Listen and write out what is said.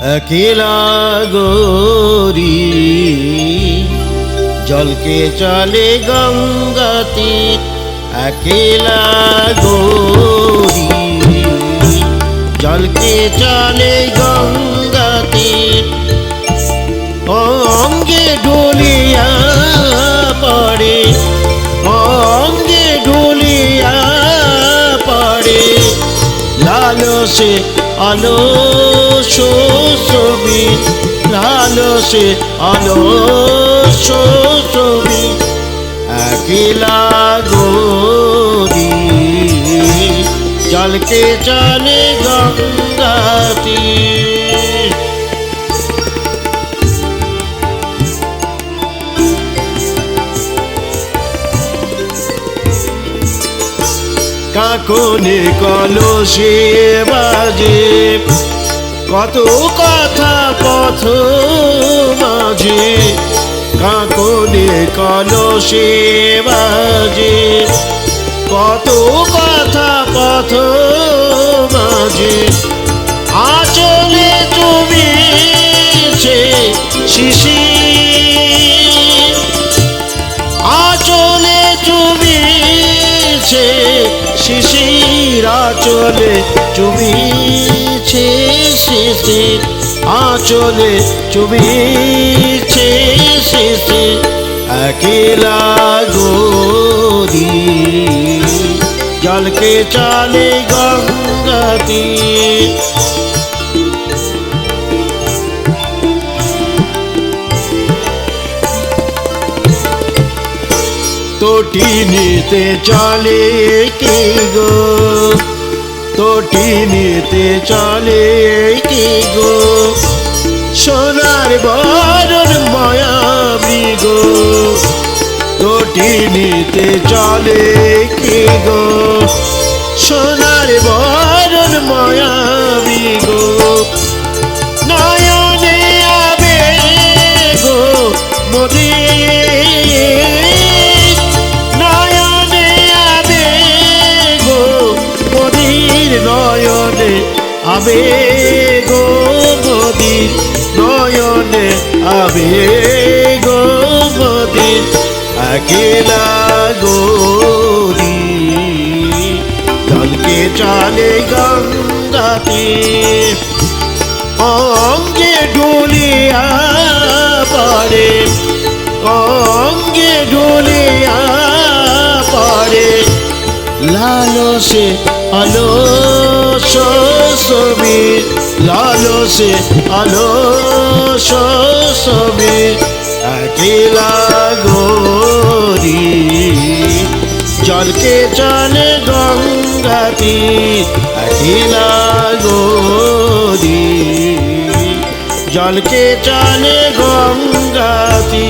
অকেলা গরি। জলকে চলে গঙ্গতি অকেলা গরি। জলকে চলে গঙ্গতি অঙ্গে ঢুলিয়া পড়ে, অঙ্গে ঢুলিয়া পড়ে। লাল সে আলো ছবি লালসে আলো ছবি একলা গোরি। জলকে চলে গঙ্গাতি কাকনে কলসে বাজে। কত কথা পথ মাঝে, কাকনে কলসে বাজে। কত কথা পথ মাঝে, আচলে তুমি শিশি আচলে চুমিছে শিশির আচলে চুমিছে শেষে আচলে চুমিছে শিশি একলা গোদি। জলকে চালে গঙ্গাতি তটিনীতে চলে কি গো? তটিনীতে চলে কি গো? সোনার বরণ মায়া মৃগ। তটিনীতে চলে কি গো? সোনার বরণ মায়া মৃগ। নয়নে আবে গো মোদী আবে গো মোদির নয়নে আবে গো মোদির একলা গোরি জলকে চলে গঙ্গাতে অঙ্গে ডুলিয়া পড়ে, অঙ্গে ডুলিয়া পড়ে। লালসে আলো ছবি লালসে আলো ছবি একলা গোরি জলকে চলে গঙ্গাতি একলা গোরি জলকে চলে গঙ্গাতি